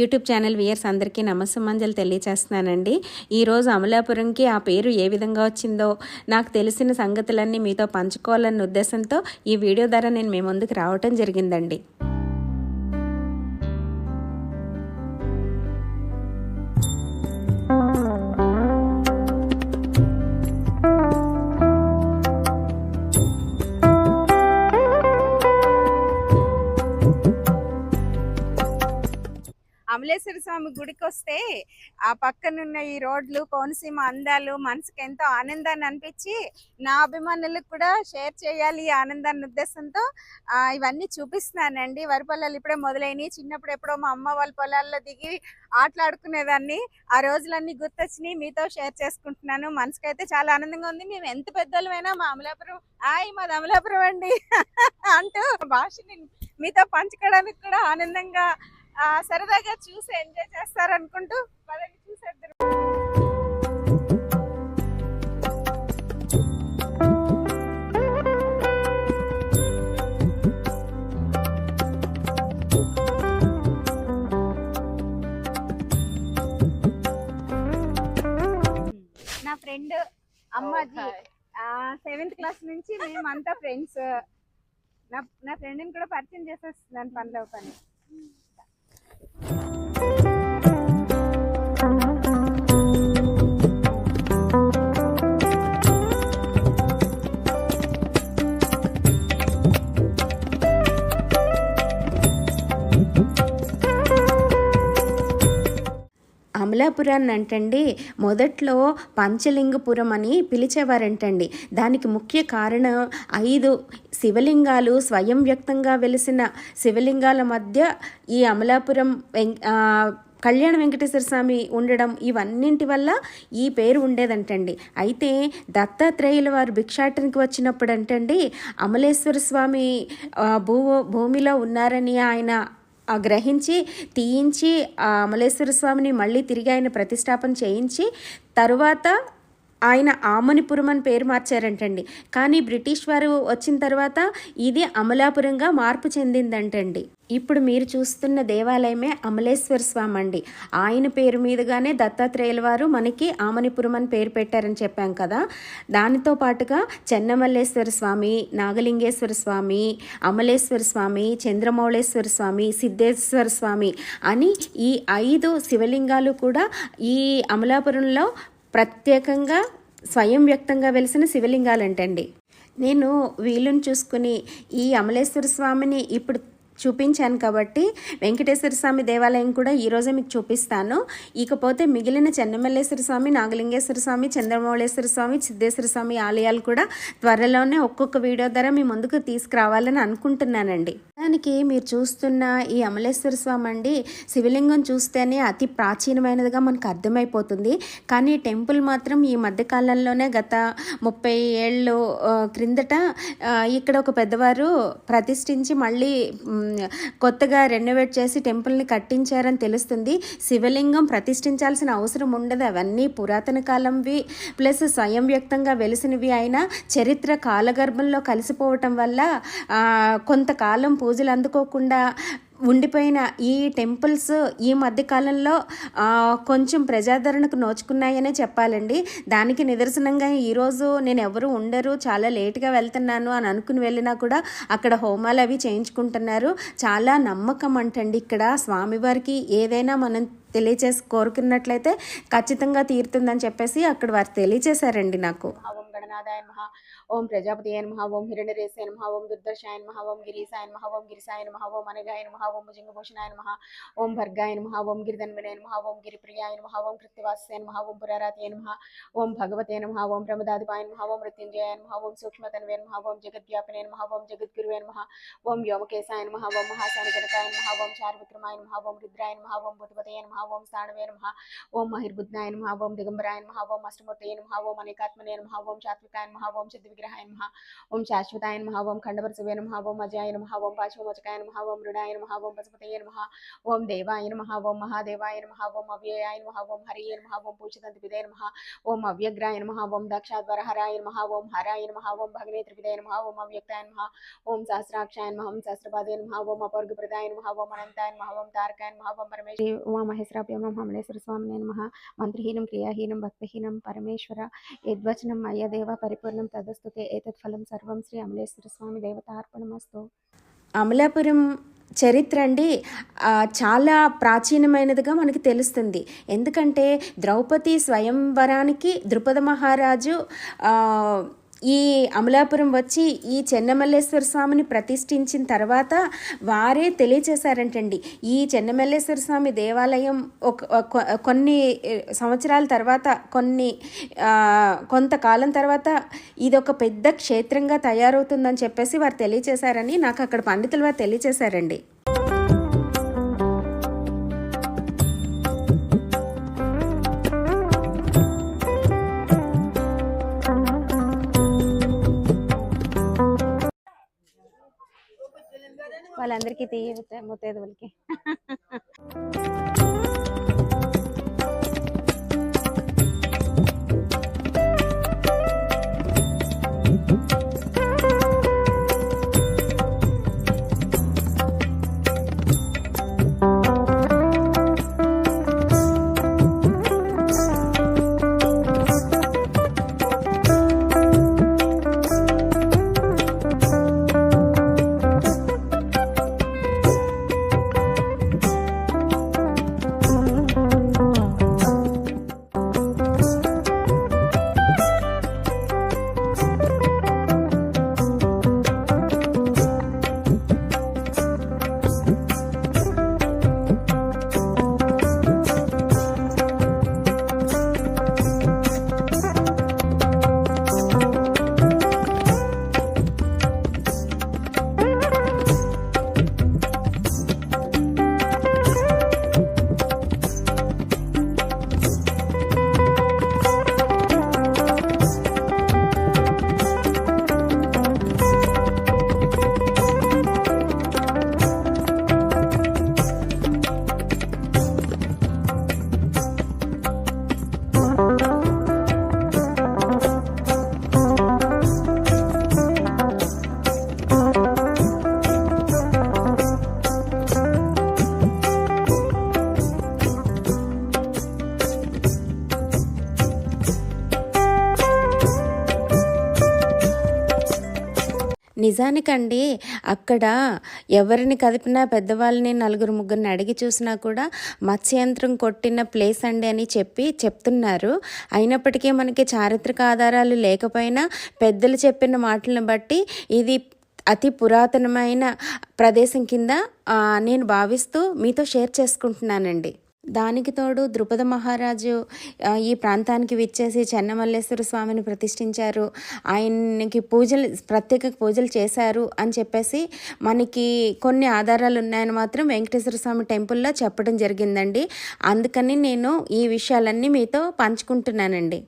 YouTube channel weirs అందరికీ నమస్సమంజలు తెలియచేస్తున్నానండి. ఈరోజు అమలాపురంకి ఆ పేరు ఏ విధంగా వచ్చిందో నాకు తెలిసిన సంగతులన్నీ మీతో పంచుకోవాలన్న ఉద్దేశంతో ఈ వీడియో ద్వారా నేను మీ ముందుకు రావటం జరిగిందండి. అమలేశ్వర స్వామి గుడికి వస్తే ఆ పక్కనున్న ఈ రోడ్లు కోనసీమ అందాలు మనసుకి ఎంతో ఆనందాన్ని అనిపించి నా అభిమానులకు కూడా షేర్ చేయాలి ఈ ఆనందాన్ని ఉద్దేశంతో ఇవన్నీ చూపిస్తున్నానండి. వరి పొలాలు ఇప్పుడే మొదలైనవి చిన్నప్పుడు ఎప్పుడో మా అమ్మ వాళ్ళ పొలాల్లో దిగి ఆటలాడుకునేదాన్ని. ఆ రోజులన్నీ గుర్తొచ్చినాయి. మీతో షేర్ చేసుకుంటున్నాను. మనసుకైతే చాలా ఆనందంగా ఉంది. మేము ఎంత పెద్దలమైనా మా అమలాపురం ఆయ్ మాది అమలాపురం అండి అంటూ భాషని మీతో పంచుకోవడానికి కూడా ఆనందంగా సరదాగా చూసి ఎంజాయ్ చేస్తారనుకుంటూ పదండి చూసేద్దరు నా ఫ్రెండ్ అమ్మాజీ సెవెంత్ క్లాస్ నుంచి మేమంతా ఫ్రెండ్స్. నా నా ఫ్రెండ్ని కూడా పరిచయం చేసేస్తున్నాను పనిలో పని. Thank you. అమలాపురాన్ని అంటండి మొదట్లో పంచలింగపురం అని పిలిచేవారంటండి. దానికి ముఖ్య కారణం ఐదు శివలింగాలు స్వయం వ్యక్తంగా వెలిసిన శివలింగాల మధ్య ఈ అమలాపురం వెం- కళ్యాణ వెంకటేశ్వర స్వామి ఉండడం ఇవన్నింటి వల్ల ఈ పేరు ఉండేదంటండి. అయితే దత్తాత్రేయుల వారు భిక్షాటనికి వచ్చినప్పుడు అంటండి అమలేశ్వర స్వామి భూ భూమిలో ఉన్నారని ఆయన గ్రహించి తీయించి ఆ అమలేశ్వర స్వామిని మళ్ళీ తిరిగి ఆయన ప్రతిష్టాపన చేయించి తరువాత ఆయన ఆమనిపురం అని పేరు మార్చారంటండి. కానీ బ్రిటిష్ వారు వచ్చిన తర్వాత ఇది అమలాపురంగా మార్పు చెందిందంటండి. ఇప్పుడు మీరు చూస్తున్న దేవాలయమే అమలేశ్వర స్వామి అండి ఆయన పేరు మీదుగానే దత్తాత్రేయుల వారు మనకి ఆమనిపురం అని పేరు పెట్టారని చెప్పాం కదా. దానితో పాటుగా చెన్నమల్లేశ్వర స్వామి నాగలింగేశ్వర స్వామి అమలేశ్వర స్వామి చంద్రమౌళేశ్వర స్వామి సిద్ధేశ్వర స్వామి అని ఈ ఐదు శివలింగాలు కూడా ఈ అమలాపురంలో ప్రత్యేకంగా స్వయం వ్యక్తంగా వెలిసిన శివలింగాలంటండి. నేను వీలుని చూసుకుని ఈ అమలేశ్వర స్వామిని ఇప్పుడు చూపించాను కాబట్టి వెంకటేశ్వర స్వామి దేవాలయం కూడా ఈరోజే మీకు చూపిస్తాను. ఇకపోతే మిగిలిన చెన్నమల్లేశ్వర స్వామి నాగలింగేశ్వర స్వామి చంద్రమౌళేశ్వర స్వామి సిద్ధేశ్వర స్వామి ఆలయాలు కూడా త్వరలోనే ఒక్కొక్క వీడియో ద్వారా మీ ముందుకు తీసుకురావాలని అనుకుంటున్నానండి. దానికి మీరు చూస్తున్న ఈ అమలేశ్వర స్వామి అండి శివలింగం చూస్తేనే అతి ప్రాచీనమైనదిగా మనకు అర్థమైపోతుంది. కానీ టెంపుల్ మాత్రం ఈ మధ్యకాలంలోనే గత ముప్పై ఏళ్ళు క్రిందట ఇక్కడ ఒక పెద్దవారు ప్రతిష్ఠించి మళ్ళీ కొత్తగా రెనోవేట్ చేసి టెంపుల్ని కట్టించారని తెలుస్తుంది. శివలింగం ప్రతిష్ఠించాల్సిన అవసరం ఉండదు. అవన్నీ పురాతన కాలంవి. ప్లస్ స్వయం వ్యక్తంగా వెలిసినవి అయినా చరిత్ర కాలగర్భంలో కలిసిపోవటం వల్ల కొంతకాలం పూజలు అందుకోకుండా ఉండిపోయిన ఈ టెంపుల్స్ ఈ మధ్య కాలంలో కొంచెం ప్రజాదరణకు నోచుకున్నాయనే చెప్పాలండి. దానికి నిదర్శనంగా ఈరోజు నేను ఎవరు ఉండరు చాలా లేట్గా వెళ్తున్నాను అని అనుకుని వెళ్ళినా కూడా అక్కడ హోమాలు అవి చేయించుకుంటున్నారు. చాలా నమ్మకం అంటండి ఇక్కడ. స్వామివారికి ఏదైనా మనం తెలియచేసి కోరుకున్నట్లయితే ఖచ్చితంగా తీరుతుందని చెప్పేసి అక్కడ వారు తెలియచేశారండి నాకు. ఓం గణనాథాయ నమః ఓం ప్రజాపతియ నమః ఓం హిరణ్యరేసాయ నమః ఓం దుర్దర్శాయ నమః ఓం గిరీశాయ నమః ఓం గిరిసాయ నమః ఓం అనగాయ నమః ఓం భుజంగభూషణాయ నమః ఓం భర్గాయ నమః ఓం గిరిధన్వనే నమః ఓం గిరిప్రియాయ నమః ఓం కృత్తివాసాయ నమః ఓం పురారాతయ నమః ఓం భగవతే నమః ఓం ప్రమదాధిపాయ నమః ఓం మృత్యుంజయాయ నమః ఓం సూక్ష్మతన్వే నమః ఓం జగద్వ్యాపనే నమః ఓం జగద్గురువే నమః ఓం వ్యోమకేశాయ నమః ఓం మహాసానికనకాయ నమః ఓం చారుపుత్రమాయ నమః ఓం రుద్రాయ నమః ఓం భూతపతయ నమః ఓం స్థాణవే నమః ఓం మహిర్బుద్ధాయ నమః ఓం దిగంబరాయ నమః ఓం అష్టమూర్తయ నమః ఓం అనేకాత్మనే నమః ఓం సాత్వికాయ నమః ఓం సిద్ధి విగ్రహాయ మహా ఓం శాశ్వతాయ నమః ఓం ఖండపరశువే నమః ఓం అజయాయ నమః ఓం పాశవమోచకాయ నమః ఓం మృడాయ నమః ఓం పశుపతయ నమః ఓం దేవాయ నమః ఓం మహాదేవాయ నమః ఓం అవ్యయాయ నమః ఓం హరియే నమః ఓం పూషితంతిపిదే నమః ఓం అవ్యగ్రాయ నమః ఓం దక్షాద్వరహరాయ నమః ఓం హరాయ నమః ఓం భగనేత్రిపిదే నమః ఓం అవ్యక్తాయ నమః ఓం సహస్రాక్షాయ నమః ఓం సహస్రపాదే నమః ఓం అపర్గప్రదాయ నమః ఓం అనంతాయ నమః ఓం తారకాయ నమః ఓం పరమేశ్వరి ఉమామహేశ్వరాభ్యం నమః మమలేశ్వర స్వామినే నమః మంత్రహీనం క్రియాహీనం భక్తహీనం పరమేశ్వర యద్వచనం అయ్యదేవ సేవా పరిపూర్ణం తదస్తుతే ఏతత్ ఫలం సర్వం శ్రీ అమలేశ్వర స్వామి దేవతార్పణమస్తు. అమలాపురం చరిత్ర అండి చాలా ప్రాచీనమైనదిగా మనకి తెలుస్తుంది. ఎందుకంటే ద్రౌపది స్వయంవరానికి ద్రుపద మహారాజు ఈ అమలాపురం వచ్చి ఈ చెన్నమల్లేశ్వర స్వామిని ప్రతిష్ఠించిన తర్వాత వారే తెలియచేశారంటండి. ఈ చెన్నమల్లేశ్వర స్వామి దేవాలయం ఒక కొ- కొన్ని సంవత్సరాల తర్వాత కొన్ని కొంతకాలం తర్వాత ఇది ఒక పెద్ద క్షేత్రంగా తయారవుతుందని చెప్పేసి వారు తెలియచేశారని నాకు అక్కడ పండితులు వారు తెలియచేశారండి. వాళ్ళందరికీ తీయ ముత్తేదువులకి నిజానికండి అక్కడ ఎవరిని కదిపినా పెద్దవాళ్ళని నలుగురు ముగ్గురిని అడిగి చూసినా కూడా మత్స్యంత్రం కొట్టిన ప్లేస్ అండి అని చెప్పి చెప్తున్నారు. అయినప్పటికీ మనకి చారిత్రక ఆధారాలు లేకపోయినా పెద్దలు చెప్పిన మాటలను బట్టి ఇది అతి పురాతనమైన ప్రదేశం కింద నేను భావిస్తూ మీతో షేర్ చేసుకుంటున్నానండి. దానికి తోడు ద్రుపద మహారాజు ఈ ప్రాంతానికి విచ్చేసి చెన్నమల్లేశ్వర స్వామిని ప్రతిష్ఠించారు. ఆయనకి పూజలు ప్రత్యేక పూజలు చేశారు అని చెప్పేసి మనకి కొన్ని ఆధారాలు ఉన్నాయని మాత్రం వెంకటేశ్వర స్వామి టెంపుల్లో చెప్పడం జరిగిందండి. అందుకని నేను ఈ విషయాలన్నీ మీతో పంచుకుంటున్నానండి.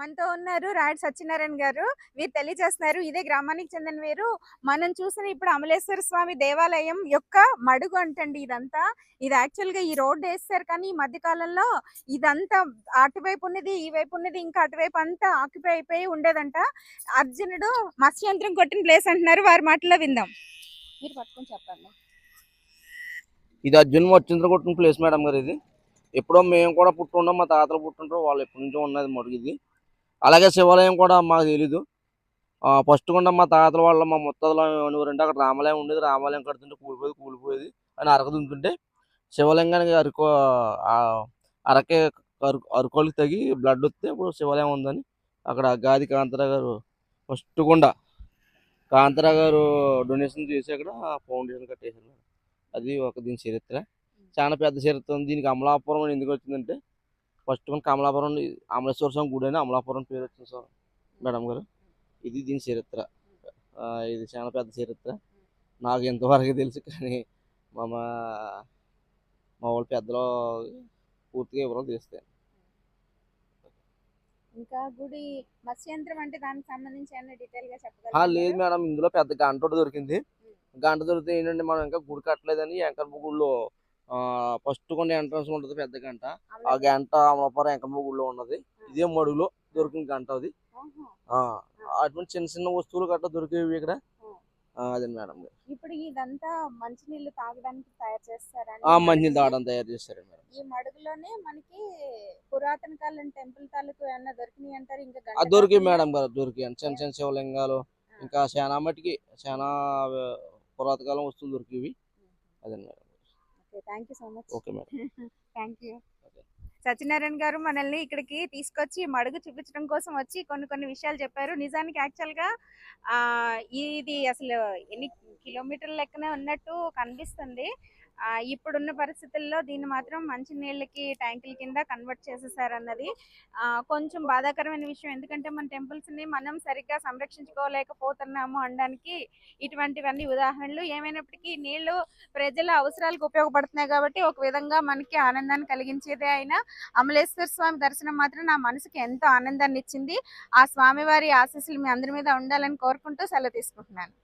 మనతో ఉన్నారు రాడ్ సత్యనారాయణ గారు. వీరు తెలియజేస్తున్నారు ఇదే గ్రామానికి చెందిన వీరు మనం చూసిన ఇప్పుడు అమలేశ్వర స్వామి దేవాలయం యొక్క మడుగు అంటండి ఇదంతా. ఇది యాక్చువల్గా ఈ రోడ్ వేస్తారు కానీ ఈ మధ్య కాలంలో ఇదంతా అటువైపు ఉన్నది ఈ వైపు ఉన్నది ఇంకా అటువైపు అంతా ఆక్యుపై అయిపోయి ఉండేదంట. అర్జునుడు మత్స్యంత్రం కొట్టిన ప్లేస్ అంటున్నారు. వారి మాటలో విందాం. మీరు పట్టుకొని చెప్పండి. ఇది అర్జున్ మత్స్యంత్రం కొట్టిన ప్లేస్ మేడం గారు ఇది. ఎప్పుడో మేము కూడా పుట్టుంటాం మా తాతలు పుట్టుంటారు వాళ్ళు ఎప్పటి నుంచో ఉన్నది మడుగు ఇది. అలాగే శివాలయం కూడా మాకు తెలీదు. ఫస్ట్ కూడా మా తాతల వాళ్ళ మా ముత్తలు ఎవరంటే అక్కడ రామాలయం ఉండేది. రామాలయం కడుతుంటే కూలిపోయేది కూలిపోయేది అని అరక దుంతుంటే శివలింగానికి అరుకో అరకే అరు అరుకోలకి తగి బ్లడ్ వస్తే ఇప్పుడు శివాలయం ఉందని అక్కడ గాది కాంతారా గారు ఫస్ట్ గుండా కాంతారా గారు డొనేషన్ చేసి అక్కడ ఫౌండేషన్ కట్టేశారు. అది ఒక దీని చరిత్ర. చాలా పెద్ద చరిత్ర ఉంది. దీనికి అమలాపురం ఎందుకు వచ్చిందంటే ఫస్ట్ మన కమలాపురం నుండి అమలేశ్వర స్వామి గుడి అని అమలాపురం పేరు వచ్చింది సార్ మేడం గారు. ఇది దీని చరిత్ర. ఇది చాలా పెద్ద చరిత్ర. నాకు ఎంతవరకు తెలుసు కానీ మా మా వాళ్ళ పెద్దలు పూర్తిగా వివరాలు తీస్తాయి ఇంకా గుడి మత్స్యంత్రం అంటే దానికి సంబంధించి ఏమైనా డీటెయిల్గా ఆ, చెప్పగలరా లేదు? మేడం. ఇందులో పెద్ద గంట దొరికింది. గంట దొరికితే ఏంటంటే మనం ఇంకా గుడి కట్టలేదని ఎంకరమ్మ గుడిలో ఫస్ట్ కొన్ని ఎంట్రన్స్ ఉంటుంది పెద్ద గంట. ఆ. గంట అమలాపురం ఎంకరమ్మ గుడిలో ఉన్నది. ఇదే మడుగులో దొరికిన గంట అది. అటువంటి చిన్న చిన్న వస్తువులు గట్రా దొరికేవి ఇక్కడ. అదే మేడం. ఇప్పుడు ఇదంతా మంచినీళ్ళు తాగడానికి తయారు చేస్తారా ఆ మంచినీళ్ళు తాగడం తయారు చేశారు మేడం. ఈ మడుగులోనే మనకి పురాతన కాలం టెంపుల్ తాలూకు ఏమన్నా దొరికినాయి అంటారు? ఇంకా దొరికి మేడం గారు దొరికి చిన్న చిన్న శివలింగాలు ఇంకా చాలా మటుకి చాలా పురాతకాలం వస్తువులు దొరికేవి. అదే madam. Okay thank you so much okay madam thank you Satyanarayana garu మనల్ని ఇక్కడికి తీసుకొచ్చి మడుగు చూపించడం కోసం వచ్చి కొన్ని కొన్ని విషయాలు చెప్పారు. నిజానికి యాక్చువల్గా ఆ, ఇది అసలు ఎన్ని కిలోమీటర్ల లెక్కనే ఉన్నట్టు కనిపిస్తుంది. ఇప్పుడున్న పరిస్థితుల్లో దీన్ని మాత్రం మంచినీళ్ళకి ట్యాంకుల కింద కన్వర్ట్ చేసేసారన్నది కొంచెం బాధాకరమైన విషయం. ఎందుకంటే మన టెంపుల్స్ని ని మనం సరిగ్గా సంరక్షించుకోలేకపోతున్నాము అనడానికి ఇటువంటివన్నీ ఉదాహరణలు. ఏమైనప్పటికీ నీళ్ళు ప్రజల అవసరాలకు ఉపయోగపడుతున్నాయి కాబట్టి ఒక విధంగా మనకి ఆనందాన్ని కలిగించేదే అయినా అమలేశ్వర స్వామి దర్శనం మాత్రం నా మనసుకి ఎంతో ఆనందాన్ని ఇచ్చింది ఆ స్వామివారి ఆశీస్సులు మీ అందరి మీద ఉండాలని కోరుకుంటూ సెలవు తీసుకుంటున్నాను.